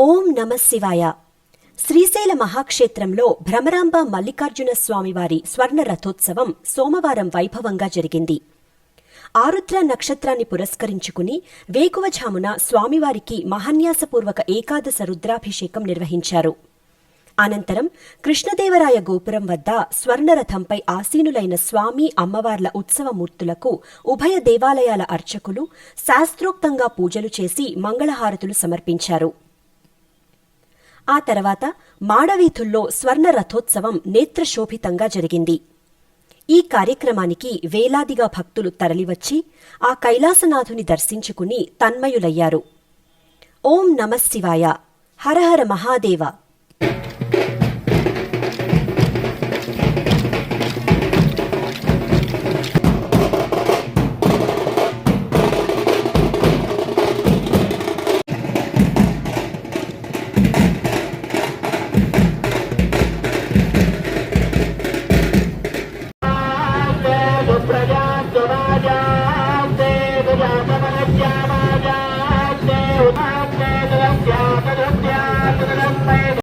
ఓం నమ శివాయ. శ్రీశైల మహాక్షేత్రంలో భ్రమరాంబ మల్లికార్జున స్వామివారి స్వర్ణ రథోత్సవం సోమవారం వైభవంగా జరిగింది. ఆరుద్ర నక్షత్రాన్ని పురస్కరించుకుని వేకువఝామున స్వామివారికి మహాన్యాసపూర్వక ఏకాదశ రుద్రాభిషేకం నిర్వహించారు. అనంతరం కృష్ణదేవరాయ గోపురం వద్ద స్వర్ణరథంపై ఆసీనులైన స్వామి అమ్మవార్ల ఉత్సవమూర్తులకు ఉభయ దేవాలయాల అర్చకులు శాస్త్రోక్తంగా పూజలు చేసి మంగళహారతులు సమర్పించారు. ఆ తర్వాత మాడవీధుల్లో స్వర్ణ రథోత్సవం నేత్రశోభితంగా జరిగింది. ఈ కార్యక్రమానికి వేలాదిగా భక్తులు తరలివచ్చి ఆ కైలాసనాథుని దర్శించుకుని తన్మయులయ్యారు. ఓం నమశివాయ హరహర మహాదేవ. Never break.